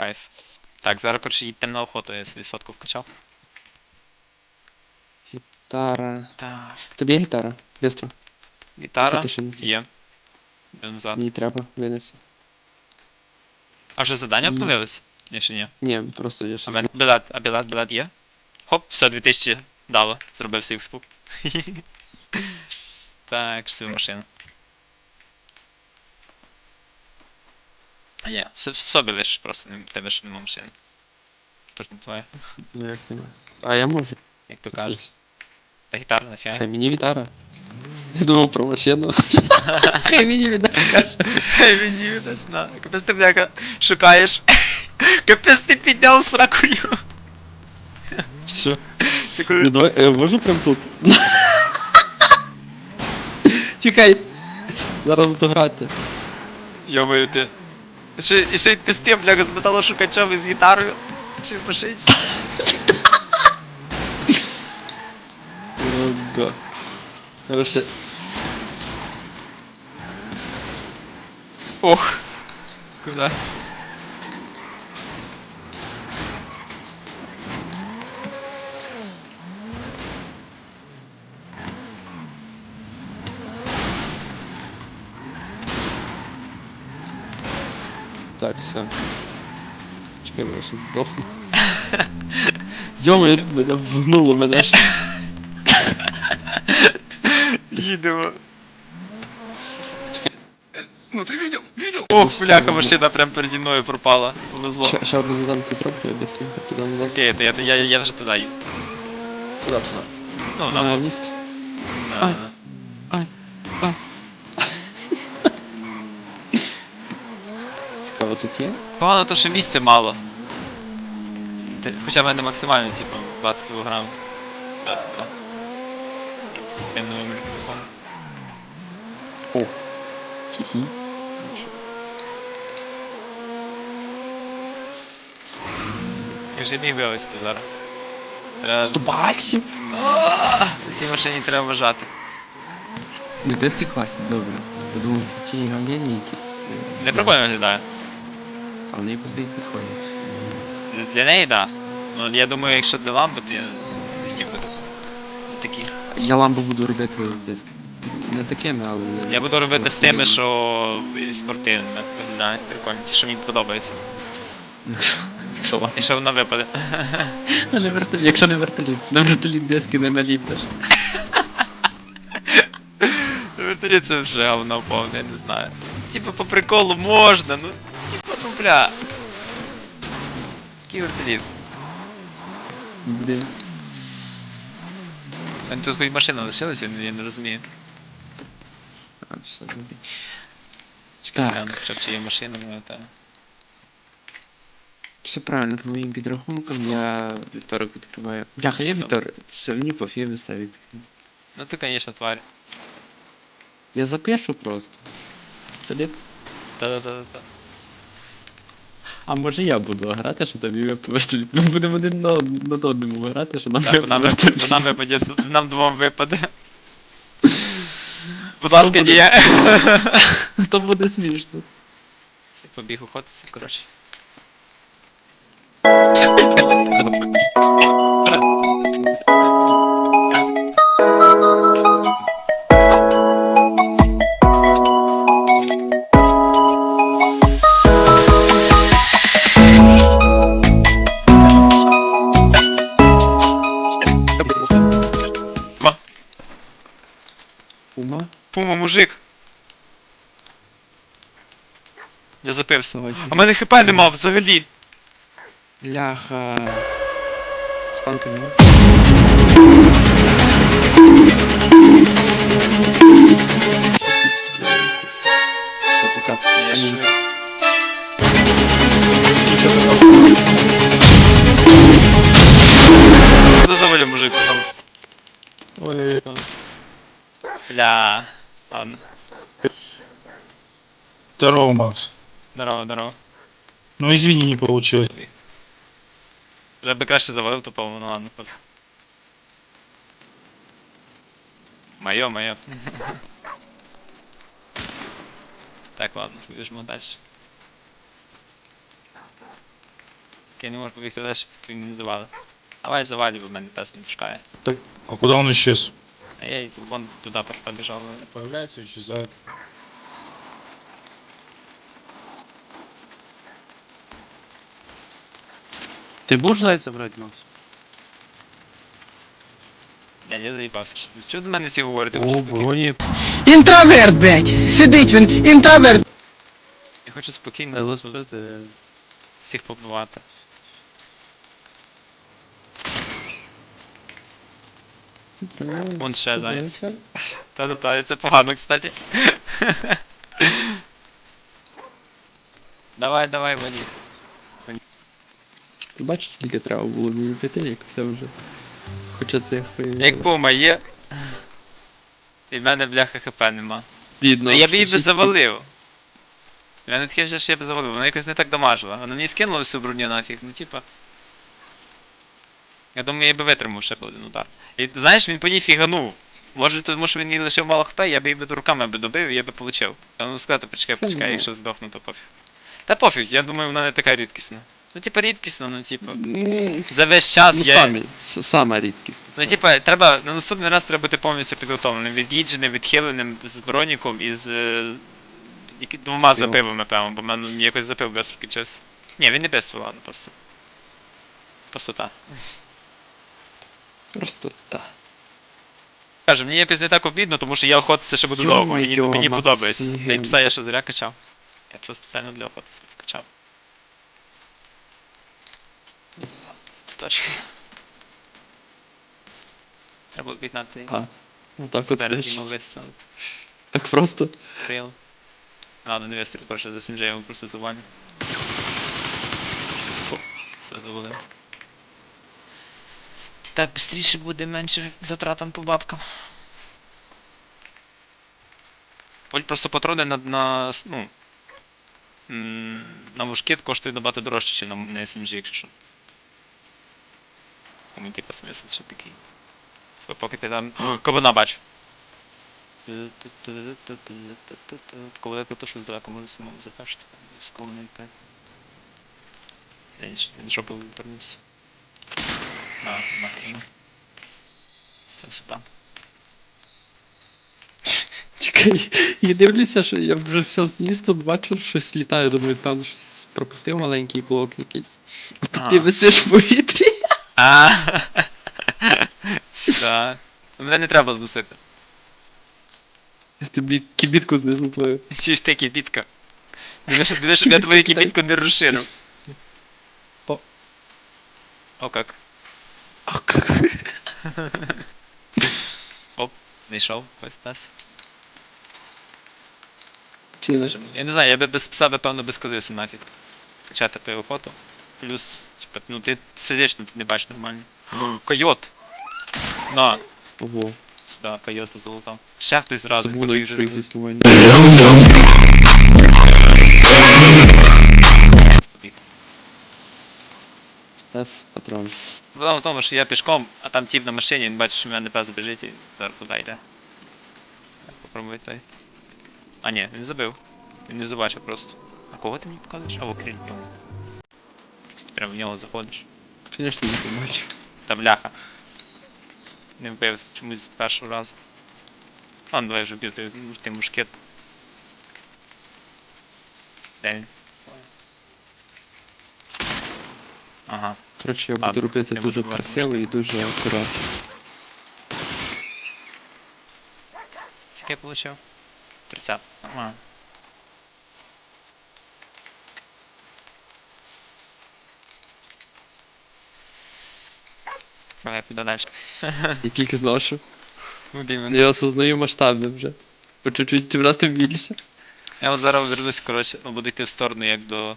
кайф. Так, зараз коротше їдьте на охоту, я собі сотку вкачав. Гітара. Так. В Тобі є гітара? Бистро. Гітара Ти ще не є. Назад. Мені треба винести. А вже завдання Ні. обновились? Ні, ще ні. Ні, просто я А білет, а білет, білет є? Хоп, все, 2000 дало. Зробив свій експук. Так, свою машину. А все, в собі лишиш просто, в тебе ж нема машини. Тож не твоє, Ну як ти? А я можу. як то кажуть. Та гітара нафіга. Хай мені гітара. Я думав про машину. Хай мені віддасть каже. Хай мені віддасть на. Капець ти бляха шукаєш. Капець ти підняв сракою. Що? Ти коли- Ну давай, я можу прям тут. Чекай. Зараз буду грати. Йомаю ти. Ще, ще й ти з тим, бляха, з металошукачем і з гітарою. Чи машині. Ого. Хороше. Ох. Куда? Так, все. Чекай, я ще здохну. Йома, мене вгнуло мене ж. Їдемо. Ну ти видел, видел. Ох, бляха, машина прям переді мною пропала. Повезло. Ще, ще одну заданку зроблю, я быстренько туди назад. Окей, то я, я, я, я вже туди. Куди туди? Ну, На на, міст. на. Ай, ай. Цікаво, тут є? Погано то, що місця мало. Хоча в мене максимально, типу, 20 кг. 20 кг. Системним рюкзаком. О. Хі-хі. Я вже міг вивезти зараз. Треба... 100 баксів! На цій машині треба вважати. Ну, диски класні, добре. Я думав, це ті галені якісь. е, Не прикольно виглядає. А вони по своїх підходять. Для неї, так. Да. Ну, я думаю, якщо для лампи, то я хотів би такі. Я ламбу буду робити з дисками. Не такими, але. Я буду робити з тими, що спортивними виглядають. Прикольно, ті, що мені ламба. І що вона випаде. Не вертоліт, якщо не вертоліт. На вертоліт диски не наліпиш. Вертоліт це вже говно повне, я не знаю. Типа по приколу можна, ну бля. Який вертоліт? Блін. А тут хоч машина лишилася, я не- я не розумію. А, все забій. Чекай, Так. гляну, хоча б чи є машина, ну та. Все правильно, по моїм підрахункам я вівторок відкриваю. Бляха, я вівторок. Все, мені пофіг виставити. Ну ти, конечно, тварь. Я запишу просто. Тоді. Та-та-та-та. А може я буду грати, що тобі вертоліт. Ми будемо один на, на одному грати, що нам Так, нам, випаде. вип- нам випаде, нам двом випаде. Будь ласка, ні. То буде смішно. Це побіг охотитися, коротше. Я запився. А в мене хп нема взагалі. Ляха. Спанка нема. Все, пока. Я мужик, пожалуйста? Ой, Бля. Ладно. здорово, Макс. Здорово, здорово. Ну извини, не получилось. Вже би краще завалив, то по-моєму, ну ладно. пос- Моє, моє. Так, ладно, біжимо далі. Я не можу побігти далі, поки він не завалив. Давай завалюй, бо в мене пес не пішкає. Так, а куда он исчез? А я й вон туди побіжав. Появляется и исчезает. Ти будеш зайця брати, Макс? Я не заїбався. Що до мене всі говорите? О, броні. Інтроверт, блядь! Сидить він, інтроверт! Я хочу спокійно всіх побувати. Вон ще заяць. Та-та-та, це погано, кстати. давай, давай, валі. Ти бачиш, скільки треба було мені піти, як все вже. Хоча це хуй. Як пома є. І в мене бляха хп нема. бідно. Ну я б її би завалив. Я не таке вже, що я б завалив, вона якось не так дамажила. Вона мені скинула всю броню нафіг, ну типа. Я думаю, я би витримав ще б один удар. І знаєш, він по ній фіганув. Може, тому що він їй лишив мало хп, я б її руками би добив і я би получив. Я ну сказати, почекай, почекай, якщо здохну, то пофіг. Та пофіг, я думаю, вона не така рідкісна. Ну, типа рідкісна, ну типа. Ну, За весь час ну я. самі, с- сама рідкість. Ну, типа, треба на наступний раз треба бути повністю підготовленим, від'їдженим, відхиленим з броніком і з е, які, двома запивами, певно, бо в мене якось запив без час. Ні, він не без ладно, просто. Просто так. Просто так. Каже, мені якось не так обідно, тому що я охотиться ще буду довго, мені, Йо-моє, мені подобається. Та й пса я ще зря качав. Я це спеціально для охоти собі точно. Треба обігнати. А. Ну так от вистрілити. Так просто. Прил. Ладно, не вистріл, коротше, за я його просто завалю. Все завалив. Так, швидше буде менше затратам по бабкам. Поль просто патрони на, на ну, на мушкет коштують набагато дорожче, ніж на, на SMG, якщо що. Тому типа смисл ще такий. Бо Поки ти там. О, кабана бачу. Коли я то, що здалеку можу самому запешити, військово не йти. Він жопу вернувся. А, нахрена. Все, сюди. Чекай, я дивлюся, що я вже все з містом бачу, щось літає, думаю, певно щось пропустив маленький блок якийсь. А ти висиш в повітрі. А. Мене не треба зносити. Я тобі кібітку знизу твою. Чи ж ти кібітка? Дивись, щоб- я твою кібітку не розширив. О. О как. Оп, знайшов ось пес. Я не знаю, я би без пса, би, певно, би сказився нафіг. Качати ту охоту. Плюс, типа, ну ти фізично тут не бачиш нормально. Койот! На, Ого, сюди, койота залутав. Ще хтось зразу побіг. Тес, патрон. Проблема в тому, що я пішком, а там тіп на машині, він бачить, що в мене пес біжить і зараз туди йде. Попробуй той. А ні, він забив. Він не забачив просто. А кого ти мені показуєш? А в окрім йому. Ти прямо в нього заходиш. Звісно, не побачив. Та бляха. Не вбив чомусь з першого разу. А, ну давай вже вбив той, той мушкет. Де він? Ага. Коротше, я Ладно, буду робити дуже можу брати красиво і дуже акуратно. Скільки я получив? 30. Нормально. Давай я піду далі. Що Куди мене? я осознаю масштабне вже. По чуть-чуть брати більше. Я от зараз вернусь, коротше, буду йти в сторону як до.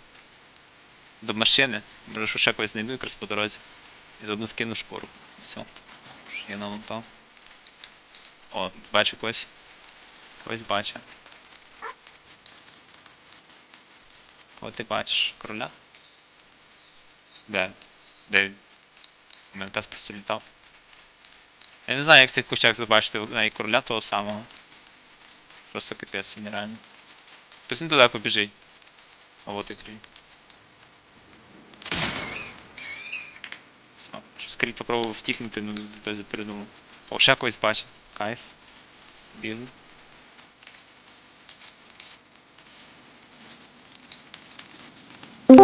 до машини. Може, що ще когось знайду якраз по дорозі. І заодно скину шпору. Все. Я намотав. О, бачу когось. Когось бачу. Кого ти бачиш? Короля? Де? Де він? У мене пес просто літав. Я не знаю, як в цих кущах забачити навіть короля того самого. Просто капець, нереально. Хтось недалеко біжить. А от і крій. скрізь попробував втікнути, ну досі передумав. О, ще когось бачив. Кайф. Білий.